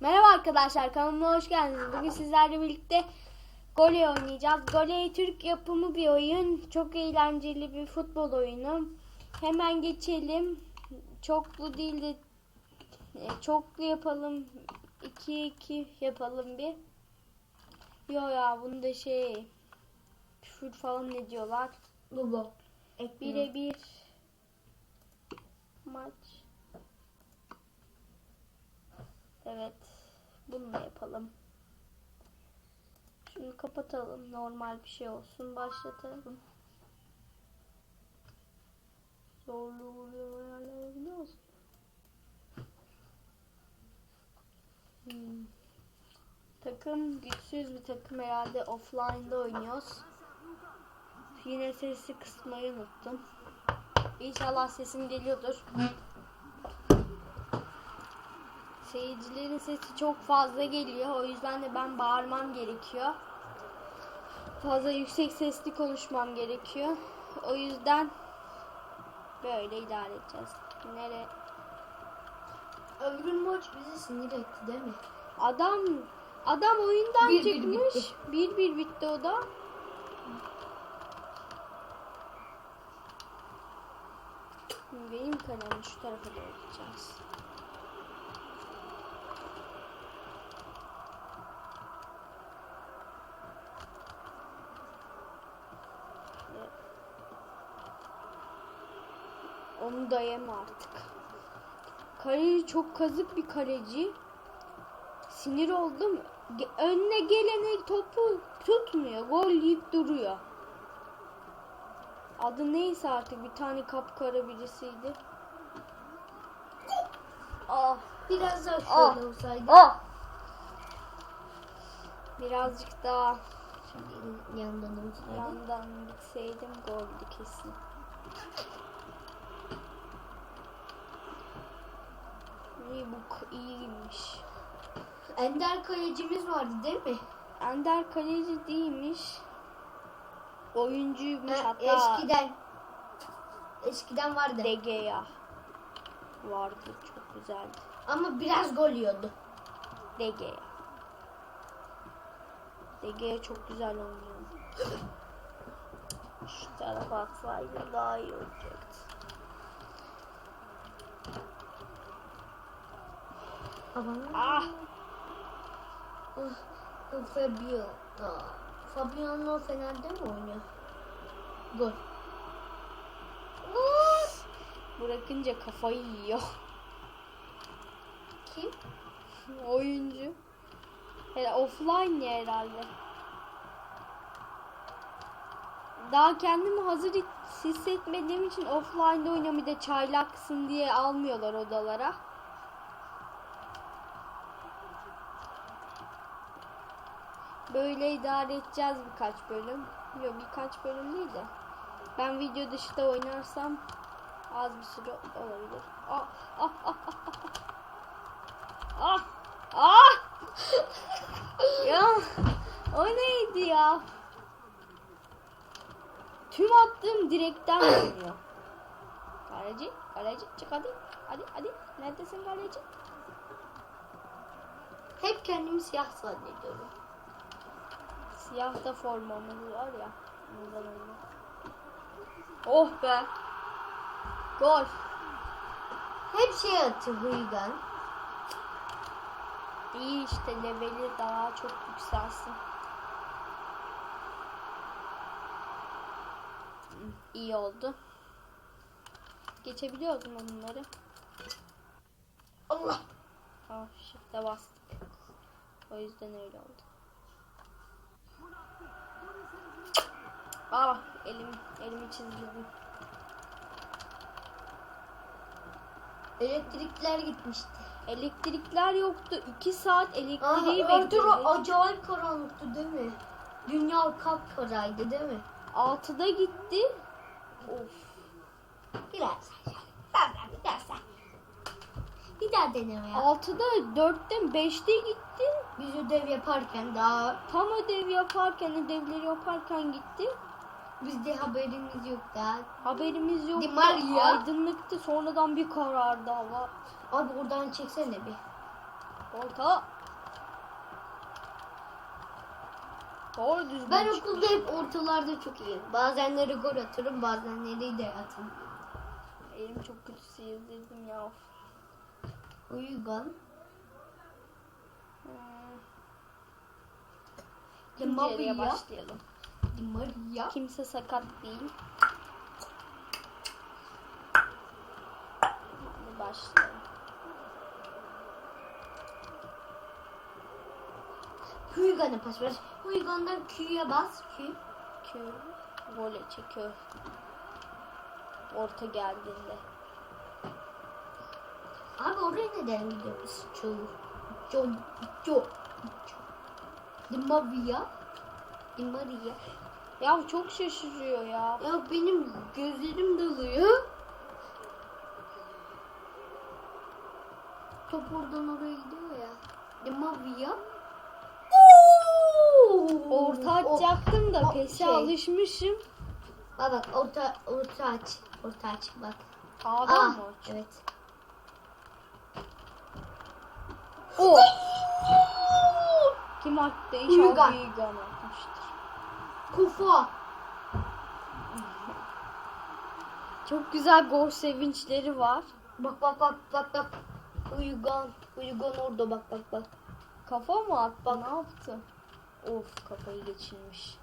Merhaba arkadaşlar kanalıma hoş geldiniz. Bugün sizlerle birlikte Gole oynayacağız. Gole Türk yapımı bir oyun. Çok eğlenceli bir futbol oyunu. Hemen geçelim. Çoklu değil de e, çoklu yapalım. 2-2 yapalım bir. Yo ya bunu da şey küfür falan ne diyorlar. Logo. Ekle. Birebir maç. Evet. Bunu da yapalım. Şunu kapatalım. Normal bir şey olsun. Başlatalım. Zorluğu ayarlayabiliyor musun? Hmm. Takım güçsüz bir takım herhalde offline'da oynuyoruz. Yine sesi kısmayı unuttum. İnşallah sesim geliyordur. Seyircilerin sesi çok fazla geliyor. O yüzden de ben bağırmam gerekiyor. Fazla yüksek sesli konuşmam gerekiyor. O yüzden böyle idare edeceğiz. Nere? Öbür maç bizi sinir etti değil mi? Adam adam oyundan Bir bir çıkmış. bitti. Bir bir bitti o da. Benim kalem şu tarafa doğru gideceğiz. Onu da yeme artık. Kaleci çok kazık bir kaleci. Sinir oldum. Önüne gelene topu tutmuyor. Gol yiyip duruyor. Adı neyse artık bir tane kapkara birisiydi. Ah, Biraz daha Ah. şöyle olsaydı. ah. Birazcık daha Şimdi yandan olsaydı. yandan gitseydim goldü kesin. İyi bu iyiymiş. Ender kalecimiz vardı değil mi? Ender kaleci değilmiş. Oyuncuymuş Ha, hatta. eskiden. Eskiden vardı. De Gea vardı çok güzeldi. Ama biraz gol yiyordu. De Gea. De Gea çok güzel oynuyor. Şu tarafa atsaydı daha iyi olacaktı. Ah! Fabio. Ah, Fabiano Fener'de mi oynuyor? Gol. Bırakınca kafayı yiyor. Kim? Oyuncu. Hele offline ya herhalde. Daha kendimi hazır hissetmediğim için offline'da. Bir de çaylaksın diye almıyorlar odalara. Böyle idare edeceğiz birkaç bölüm. Yok birkaç bölüm değil de. Ben video dışında oynarsam az bir süre olabilir. Ah ah ah ah ah. Ah! Ah! ya o neydi ya? Tüm attığım direkten dönüyor. Kaleci, kaleci çık hadi. Hadi hadi. Neredesin kaleci? Hep kendimi siyah zannediyorum. Siyah da formamız var ya. Oh be. Gol. Hep şey atıyor Huygan. İyi işte leveli daha çok yükselsin. İyi oldu. Geçebiliyoruz mu bunları? Allah. Ah shift'e bastık. O yüzden öyle oldu. Aa bak elim elimi çizdirdim. Elektrikler gitmişti. Elektrikler yoktu. 2 saat Aa, elektriği Ertuğrul bekledik. acayip karanlıktı değil mi? Dünya kapkaraydı değil mi? 6'da gitti. Of. Biraz. Bir daha sen. Bir daha deneme ya. 6'da 4'ten 5'te gitti. Biz ödev yaparken daha Tam ödev yaparken, ödevleri yaparken gitti. Bizde haberimiz yok daha. Haberimiz. Di Maria. Aydınlıktı. Sonradan bir karardı hava. Abi oradan çeksene bir. Orta. Doğru düzgün Ben çık- okulda hep ortalarda çok iyiyim. Bazenleri gol atarım, bazenleri de atarım. Elim çok kötü sıyırdım ya. Uygun. Hmm. Yarıya Maria. başlayalım. Maria. Kimse sakat değil. Hadi başlayalım. Huygan'a pas ver. Huygan'dan Q'ya bas. Q. Q vole çekiyor. Orta geldiğinde. Abi oraya neden gidiyoruz? Çoğu. Çok. Çok. Di Maria. Di Maria. Ya çok şaşırıyor ya. Ya benim gözlerim dalıyor. Top oradan oraya gidiyor ya. Di Maria. Orta O- atacaktım da o pese şey. alışmışım. Bak bak orta orta aç. Orta aç bak. Sağdan Aa, mı aç? evet. O. Kim attı? İnşallah Uygan. Kufa. Çok güzel gol sevinçleri var. Bak bak bak bak bak. Uygan. Uygan orada bak bak bak. Kafa mı attı? Ne yaptı? Of kafayı geçirmiş.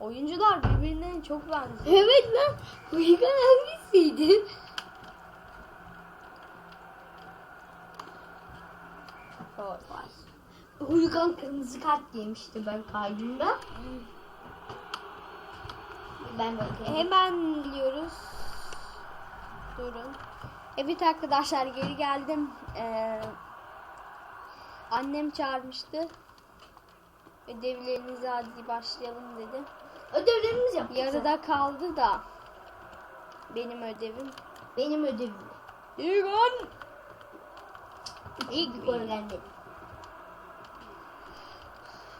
Oyuncular birbirine çok benziyor. Evet lan. Uygan hangisiydi? Var. Uygan kırmızı kart yemişti ben kaydımda. Ben bakayım. Hemen biliyoruz. Durun. Evet arkadaşlar geri geldim. Ee, annem çağırmıştı. Ödevlerinizi hadi başlayalım dedi. Ödevlerimiz yaptık. Yarıda kaldı da benim ödevim. Benim ödevim. İlgan. İlk gol gelmedi.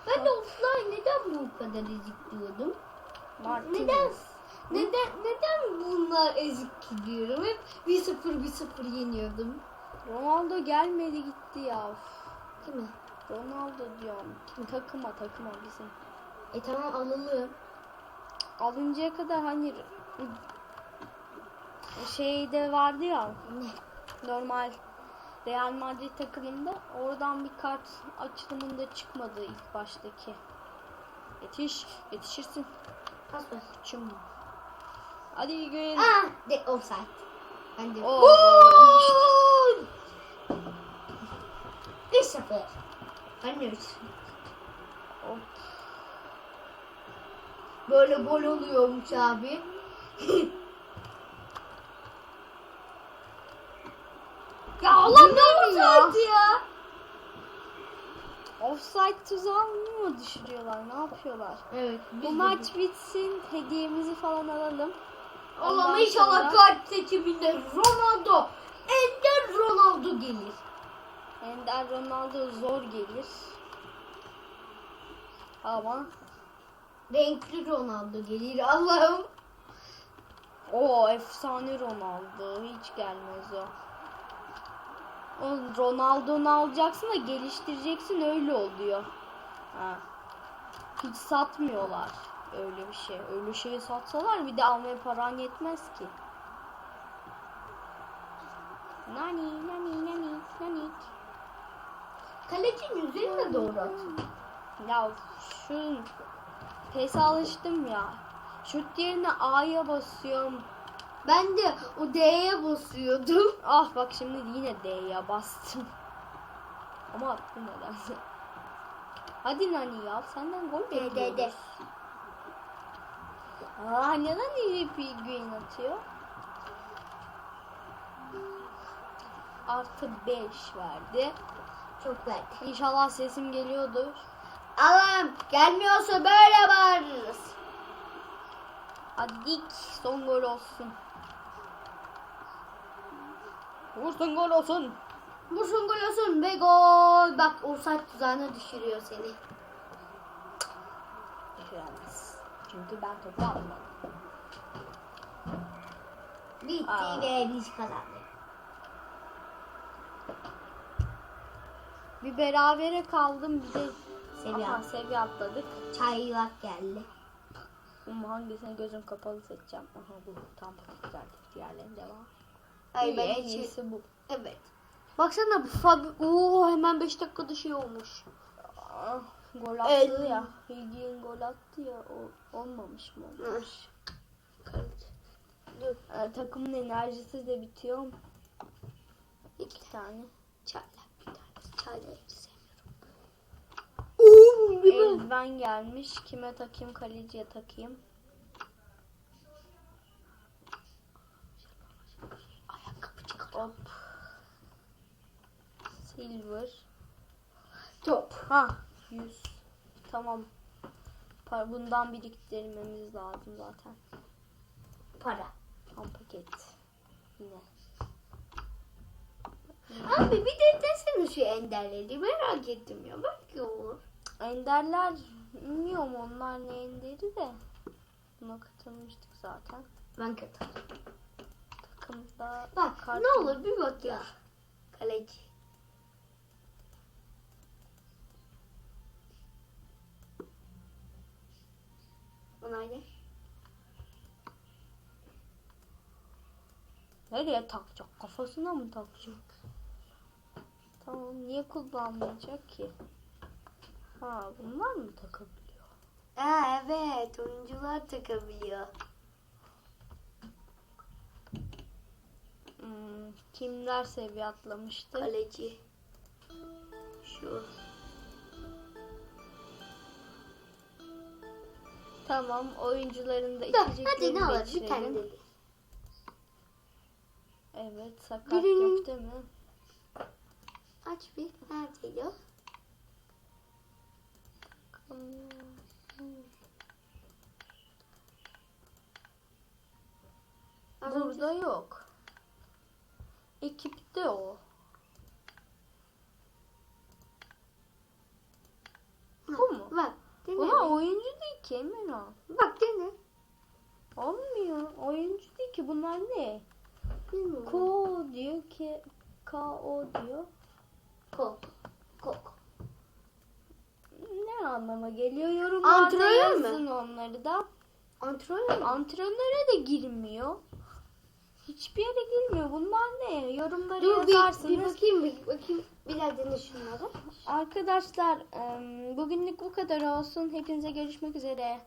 Ben de offline neden bu kadar ezik diyordum? Martinez. Neden? Neden neden bunlar ezik gidiyorum? Hep 1-0 1-0 yeniyordum. Ronaldo gelmedi gitti ya. Of. Değil mi? Ronaldo diyorum. Takıma takıma bizim. E tamam alalım. Alıncaya kadar hani şeyde vardı ya Ne? normal Real Madrid takımında oradan bir kart açılımında çıkmadı ilk baştaki. Yetiş, yetişirsin. Pas ver. Çım. Hadi gün. Ah! De offside. Ben de. Gol! 1-0. Ben de 3. Of. Böyle gol oluyormuş abi. ya Allah ne offside ya? Offside tuzağını mı düşürüyorlar? Ne yapıyorlar? Evet. Bu maç bitsin. Hediyemizi falan alalım. Allah'ım inşallah kart seçiminde Ronaldo, Ender Ronaldo gelir. Ender Ronaldo zor gelir. Ama Renkli Ronaldo gelir Allah'ım. o efsane Ronaldo hiç gelmez o. O Ronaldo'nu alacaksın da geliştireceksin öyle oluyor. Ha. Hiç satmıyorlar öyle bir şey. Öyle şey satsalar bir de almaya paran yetmez ki. Nani nani nani nani. Kalecinin üzerine doğru atın. Ya şu PES'e alıştım ya. Şut yerine A'ya basıyorum. Ben de o D'ye basıyordum. Ah bak şimdi yine D'ye bastım. Ama attım nedense. Hadi Nani ya senden gol D, D, D. bekliyoruz. Aa neden bir gün atıyor? Artı 5 verdi. Çok verdi. İnşallah sesim geliyordur. Allah'ım gelmiyorsa böyle bağırırız. Hadi dik son gol olsun. Vursun gol olsun. Vursun gol olsun ve gol. Bak offside tuzağına düşürüyor seni. Düşüremez. Çünkü ben topu almadım. Bitti Aa. ve biz kazandık. Bir berabere kaldım. Bir de Seviye Aha, seviye atladık. Çaylak geldi. Ama hangisini gözüm kapalı seçeceğim. Aha bu tam paket geldi. Diğerlerinde var. Ay İyi, ben en hiç- iyisi bu. Evet. Baksana bu Fabi... Oo hemen 5 dakikada şey olmuş. Ah, gol attı El- ya. Higuain gol attı ya. O, olmamış mı? Dur. Ee, takımın enerjisi de bitiyor. İki tane. Çaylak bir tanesi. Çaylak hiç sevmiyorum. Oo. Eldiven gelmiş. Kime takayım? Kaleciye takayım. Hop. Silver. Top. Ha 100. Tamam. Pa- Bundan biriktirmemiz lazım zaten. Para. Tam paket. Yine. Abi bir de desene şu enderleri merak ettim ya. Bak ya. Enderler bilmiyorum onlar ne enderi de. Buna katılmıştık zaten. Ben kötü. Takımda Bak kart- ne olur bir bak ya. Kaleci. Ne? Nereye takacak? Kafasına mı takacak? Tamam niye kullanmayacak ki? Ha bunlar mı takabiliyor? Aa, evet oyuncular takabiliyor. Hmm, kimler seviye atlamıştı? Kaleci. Şu. Tamam oyuncuların da içeceklerini hadi ne olur bir tane dedi. Evet sakat Birinin- yok değil mi? Aç bir. Nerede o? Burada yok. Ekipte o. Bu mu? Bak. Dene. Buna oyuncu değil ki Emina. Bak dene. Olmuyor. Oyuncu değil ki. Bunlar ne? Bilmiyorum. Ko diyor ki K-O diyor. Kok. Kok. Ne anlama geliyor? Yorumlarda Antrenör mü? yazın onları da. Antrenör mü? Antrenöre de girmiyor. Hiçbir yere girmiyor. Bunlar ne? Yorumları Dur bir, yazarsınız. bir bakayım bir bakayım. Biraz dene şunları. Arkadaşlar bugünlük bu kadar olsun. Hepinize görüşmek üzere.